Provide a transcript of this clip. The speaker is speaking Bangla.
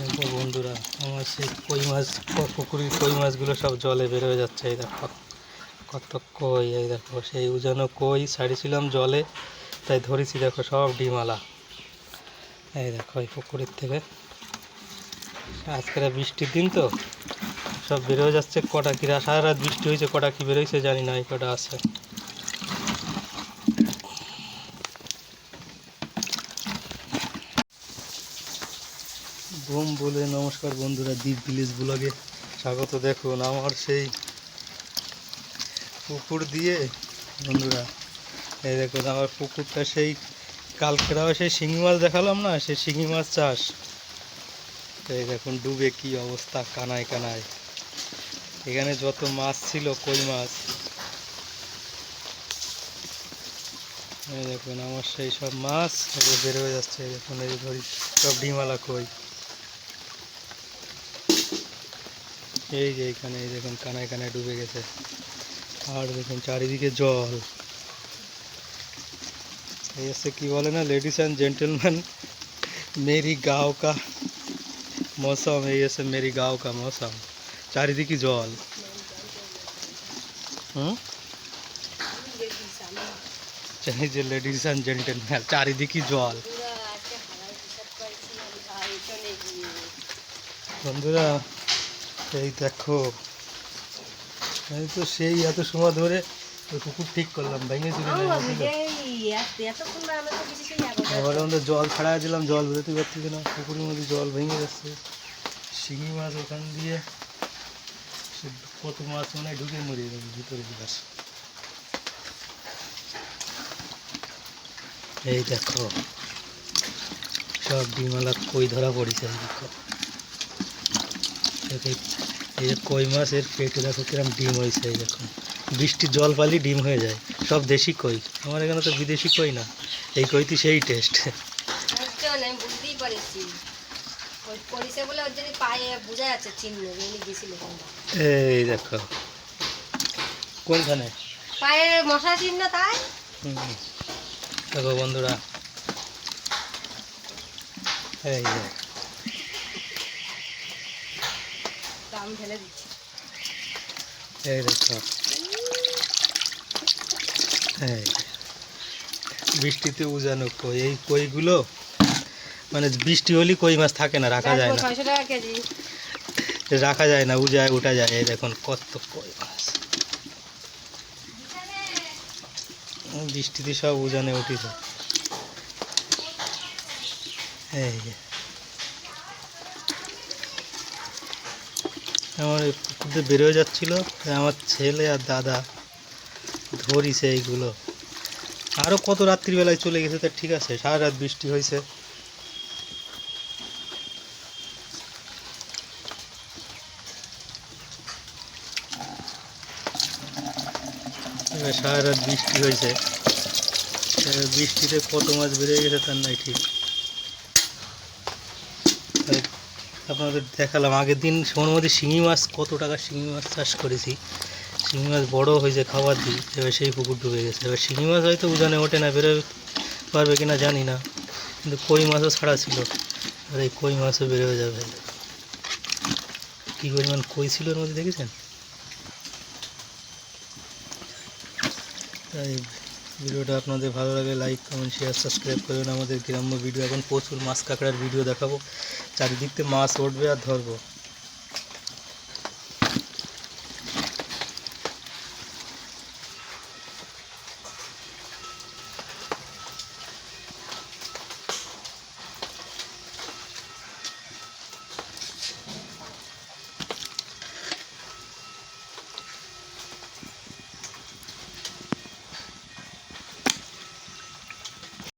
দেখো বন্ধুরা, আমার সেই কই মাছ, পুকুরের কই মাছগুলো সব জলে বের হয়ে যাচ্ছে, এই দেখো। কত কই, এই দেখো, সেই উজানো কই, ছাড়িয়েছিলাম জলে, তাই ধরেছি, দেখো, সব ডিমালা এই দেখো, এই পুকুরের থেকে। আজকের বৃষ্টির দিন তো, সব বেরোয় যাচ্ছে, কটা কি সারা রাত বৃষ্টি হয়েছে, কটা কি বেরোইছে জানি না, এই কটা আছে। বোম বলে নমস্কার বন্ধুরা দ্বীপ ভিলেজ ব্লগে স্বাগত। দেখুন, আমার সেই পুকুর দিয়ে, বন্ধুরা, এই দেখুন, আমার পুকুরটা সেই কালকেরাও সেই শিঙি মাছ দেখালাম না? সেই শিঙি মাছ চাষ। এই দেখুন, ডুবে কি অবস্থা, কানায় কানায়। এখানে যত মাছ ছিল, কই মাছ? এই দেখুন, আমার সেই সব মাছ বের হয়ে যাচ্ছে দেখুন, এই ধরি, সব ডিমালা কই। এই যে এখানে এই দেখুন কানায় কানায় ডুবে গেছে। আর দেখুন চারিদিকে জল। এই হচ্ছে কি বলে না লেডিস অ্যান্ড জেন্টেলম্যান মেরি গাঁও কা মৌসম। এই হচ্ছে মেরি গাঁও কা মৌসম। চারিদিকে জল। হুম? এই যে লেডিস অ্যান্ড জেন্টেলম্যান চারিদিকে জল। বন্ধুরা এই দেখো। এই তো সেই এত সময় ধরে কুকুর ঠিক করলাম ভেঙে এবারে আমাদের জল ছাড়া দিলাম জল বেরোতে পারতেছে না পুকুরের মধ্যে জল ভেঙে যাচ্ছে। শিঙি মাছ ওখান দিয়ে সে কত মাছ মনে ঢুকে মরে যাবে ভিতরে গাছ এই দেখো সব ডিমালা কই ধরা পড়েছে দেখো। এই- যে কই মাছ এর পেটে দেখো কিরম ডিম হয়েছে এই দেখো। বৃষ্টির জল পালি ডিম হয়ে যায়। সব দেশি কই। আমার এখানে তো বিদেশি কই না। এই কইতে সেই টেস্ট। এই দেখো। কোনখানে? পায়ে মশা চিহ্ন তাই? দেখো বন্ধুরা। এই যে। ঢেলে দিচ্ছি। এই দেখো। এই বৃষ্টিতে উজানো কই? এই কইগুলো মানে বৃষ্টি হলেই কই মাছ থাকে না রাখা যায় না। ছয়শো টাকা কেজি। রাখা যায় না উজায় উঠা যায়। এই দেখুন কত কই মাছ। বৃষ্টিতে সব উজানে উঠেছে এই যে। আমার এই পুকুরতে বেরোয় যাচ্ছিল আমার ছেলে আর দাদা ধরিছে এইগুলো আরও কত রাত্রিবেলায় চলে গেছে তা ঠিক আছে সারা রাত বৃষ্টি হয়েছে। সারা রাত বৃষ্টি হয়েছে। বৃষ্টিতে কত মাছ বেরিয়ে গেছে তার নাই ঠিক। আপনাদের দেখালাম, আগের দিন সময়ের মধ্যে শিঙি মাছ, কত টাকা শিঙি মাছ চাষ করেছি। শিঙি মাছ বড় হয়েছে খাবার দিই, এবার সেই পুকুর ডুবে গেছে। এবার শিঙি মাছ হয়তো উজানে ওঠে না বেরোতে পারবে কিনা জানি না, কিন্তু কই মাছও ছাড়া ছিল। এবার এই কই মাছও বেরোয় যাবে। কী পরিমাণ কই ছিল এর মধ্যে দেখেছেন? তাই ভিডিওটা আপনাদের ভালো লাগে লাইক কমেন্ট শেয়ার সাবস্ক্রাইব করবেন। আমাদের গ্রাম্য ভিডিও এখন প্রচুর মাছ কাঁকড়ার ভিডিও দেখাবো। চারিদিক থেকে মাছ উঠবে আর ধরবো।